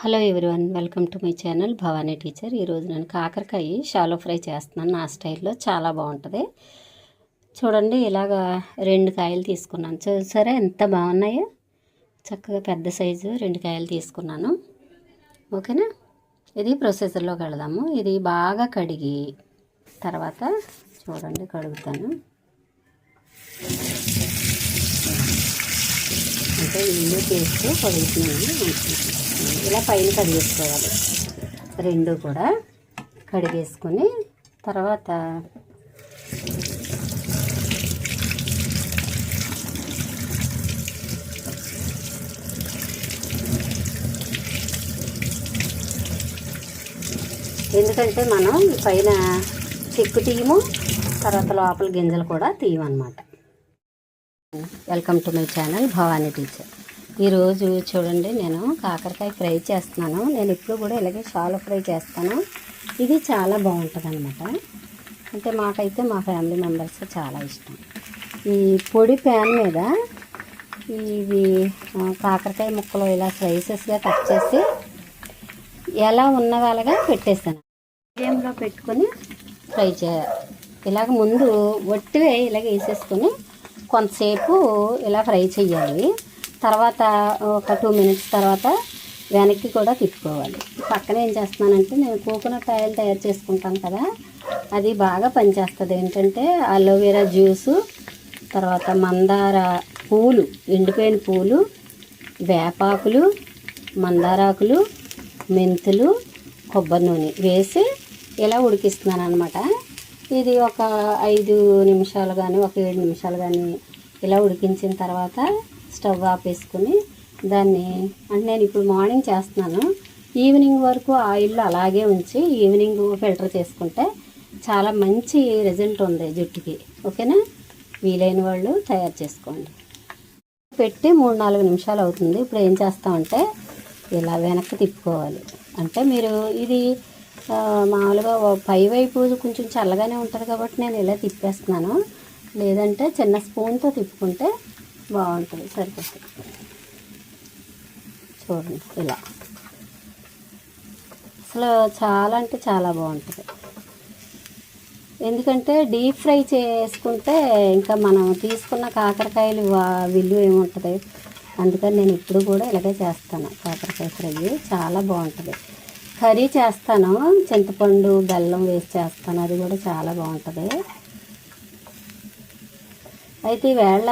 Hello everyone welcome to my channel Bhavani teacher. ఈరోజు నేను కాకరకాయ షాలో ఫ్రై చేస్తున్నాను. నా స్టైల్లో చాలా బాగుంటుంది. చూడండి ఇలాగా రెండు కాయలు తీసుకున్నాను. చూసారా ఎంత బాగున్నాయో? చక్కగా పెద్ద సైజు రెండు కాయలు తీసుకున్నాను. ఓకేనా? ఇది ప్రొసెసర్లోకి వెళదాము ఇది బాగా కడిగి తర్వాత చూడండి కడుగుతాను. అంటే ఇల్లు చేస్తూ కడుగుతున్నాను. ఇలా పైన కడిగేసుకోవాలి. రెండు కూడా కడిగేసుకొని తర్వాత ఎందుకంటే మనం పైన చెక్కు తీయము తర్వాత లోపల గింజలు కూడా తీయమన్నమాట. Welcome to my channel Bhavani teacher. ఈరోజు చూడండి నేను కాకరకాయ ఫ్రై చేస్తున్నాను. నేను ఇప్పుడు కూడా ఇలాగే షాలో ఫ్రై చేస్తాను. ఇది చాలా బాగుంటుంది అనమాట అంటే మాకైతే మా ఫ్యామిలీ మెంబర్స్ చాలా ఇష్టం. ఈ పొడి ప్యాన్ మీద ఇవి కాకరకాయ ముక్కలు ఇలా స్లైసెస్గా కట్ చేసి ఎలా ఉన్నవాళ్ళగా పెట్టేస్తాను. మీడియంలో పెట్టుకొని ఫ్రై చేయాలి. ఇలాగ ముందు ఒట్టివే ఇలాగ వేసేసుకొని కొంతసేపు ఇలా ఫ్రై చేయాలి తర్వాత ఒక టూ మినిట్స్ తర్వాత వెనక్కి కూడా తిప్పుకోవాలి. పక్కన ఏం చేస్తున్నానంటే నేను కోకోనట్ ఆయిల్ తయారు చేసుకుంటాను కదా అది బాగా పనిచేస్తుంది. ఏంటంటే అలోవెరా జ్యూసు తర్వాత మందార పూలు ఎండిపోయిన పూలు వేపాకులు మందారాకులు మెంతులు కొబ్బరి నూనె వేసి ఇలా ఉడికిస్తున్నాను అనమాట ఇది ఒక ఐదు నిమిషాలు కానీ ఒక ఏడు నిమిషాలు కానీ ఇలా ఉడికించిన తర్వాత స్టవ్ ఆపేసుకుని దాన్ని అంటే నేను ఇప్పుడు మార్నింగ్ చేస్తున్నాను. ఈవినింగ్ వరకు ఆయిల్ అలాగే ఉంచి ఈవినింగ్ ఫిల్టర్ చేసుకుంటే చాలా మంచి రిజల్ట్ ఉంది జుట్టుకి. ఓకేనా? వీలైన వాళ్ళు తయారు చేసుకోండి. పెట్టి మూడు నాలుగు నిమిషాలు అవుతుంది. ఇప్పుడు ఏం చేస్తామంటే ఇలా వెనక్కి తిప్పుకోవాలి. అంటే మీరు ఇది మామూలుగా పై వైపు కొంచెం చల్లగానే ఉంటుంది కాబట్టి నేను ఇలా తిప్పేస్తున్నాను. లేదంటే చిన్న స్పూన్తో తిప్పుకుంటే బాగుంటుంది సరిపోతుంది. చూడండి ఇలా. అసలు చాలా అంటే చాలా బాగుంటుంది. ఎందుకంటే డీప్ ఫ్రై చేసుకుంటే ఇంకా మనం తీసుకున్న కాకరకాయలు విలువ ఏముంటుంది? అందుకని నేను ఇప్పుడు కూడా ఇలాగే చేస్తాను కాకరకాయ ఫ్రై. చాలా బాగుంటుంది. కర్రీ చేస్తాను. చింతపండు బెల్లం వేసి చేస్తాను. అది కూడా చాలా బాగుంటుంది. అయితే ఈవేళ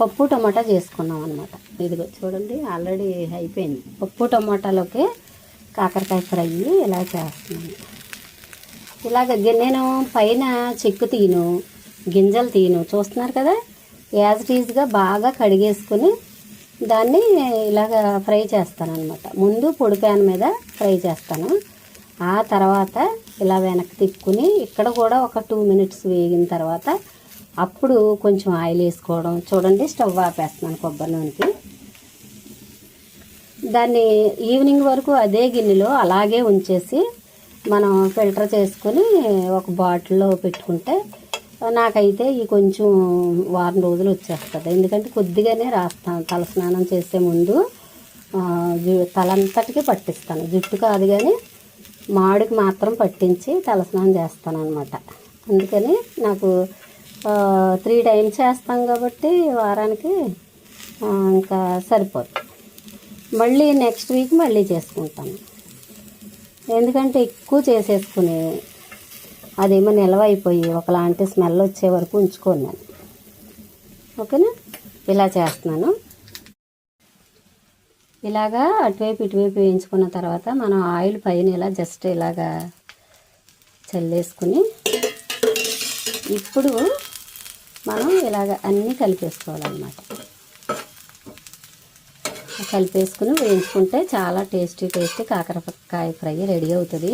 పప్పు టమాటా చేసుకున్నాం అనమాట ఇదిగో చూడండి ఆల్రెడీ అయిపోయింది. పప్పు టమాటాలోకి కాకరకాయ ఫ్రై ఇలా చేస్తున్నాను. ఇలాగ నేను పైన చెక్కు తీను గింజలు తీను. చూస్తున్నారు కదా? యాజ్ టీజ్గా బాగా కడిగేసుకుని దాన్ని ఇలాగ ఫ్రై చేస్తాను అనమాట ముందు పొడి ప్యాన్ మీద ఫ్రై చేస్తాను. ఆ తర్వాత ఇలా వెనక్కి తిప్పుకుని ఇక్కడ కూడా ఒక టూ మినిట్స్ వేగిన తర్వాత అప్పుడు కొంచెం ఆయిల్ వేసుకోవడం. చూడండి స్టవ్ ఆపేస్తున్నాను కొబ్బరి నూనెకి. దాన్ని ఈవినింగ్ వరకు అదే గిన్నెలో అలాగే ఉంచేసి మనం ఫిల్టర్ చేసుకొని ఒక బాటిల్లో పెట్టుకుంటే నాకైతే ఈ కొంచెం వారం రోజులు వచ్చేస్తుంది. ఎందుకంటే కొద్దిగానే రాస్తాను తలస్నానం చేసే ముందు తలంతటికి పట్టిస్తాను. జుట్టు కాదు కానీ మాడికి మాత్రం పట్టించి తలస్నానం చేస్తాను అనమాట అందుకని నాకు త్రీ టైమ్స్ చేస్తాం కాబట్టి వారానికి ఇంకా సరిపోదు. మళ్ళీ నెక్స్ట్ వీక్ మళ్ళీ చేసుకుంటాను. ఎందుకంటే ఎక్కువ చేసేసుకుని అదేమో నిల్వ అయిపోయి ఒకలాంటి స్మెల్ వచ్చే వరకు ఉంచుకోను నేను. ఓకేనా? ఇలా చేస్తున్నాను. ఇలాగా అటువైపు ఇటువైపు వేయించుకున్న తర్వాత మనం ఆయిల్ పైన ఇలా జస్ట్ ఇలాగా చల్లేసుకుని ఇప్పుడు మనం ఇలాగ అన్నీ కలిపేసుకోవాలన్నమాట. కలిపేసుకుని వేయించుకుంటే చాలా టేస్టీ టేస్టీ కాకరకాయ ఫ్రై రెడీ అవుతుంది.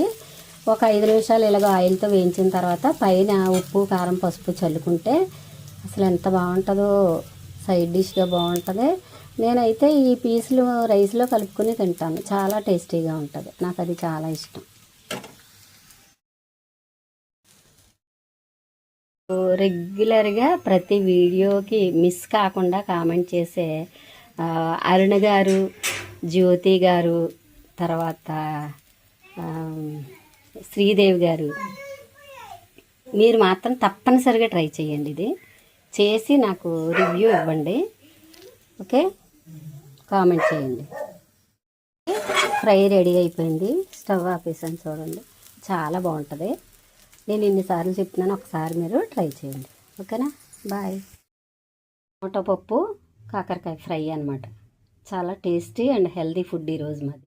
ఒక ఐదు నిమిషాలు ఇలాగ ఆయిల్తో వేయించిన తర్వాత పైన ఉప్పు కారం పసుపు చల్లుకుంటే అసలు ఎంత బాగుంటుందో సైడ్ డిష్గా బాగుంటుంది. నేనైతే ఈ పీసులు రైస్లో కలుపుకొని తింటాను. చాలా టేస్టీగా ఉంటుంది. నాకు అది చాలా ఇష్టం. రెగ్యులర్గా ప్రతి వీడియోకి మిస్ కాకుండా కామెంట్ చేసే అరుణ గారు జ్యోతి గారు తర్వాత శ్రీదేవి గారు మీరు మాత్రం తప్పనిసరిగా ట్రై చేయండి ఇది. చేసి నాకు రివ్యూ ఇవ్వండి. ఓకే? కామెంట్ చేయండి. ఫ్రై రెడీ అయిపోయింది. స్టవ్ ఆపేసాను చూడండి. చాలా బాగుంటుంది. నేను ఇన్నిసార్లు చెప్తున్నాను ఒకసారి మీరు ట్రై చేయండి. ఓకేనా? బాయ్. టమాటో పప్పు కాకరకాయ ఫ్రై అన్నమాట. చాలా టేస్టీ అండ్ హెల్దీ ఫుడ్ ఈరోజు మాది.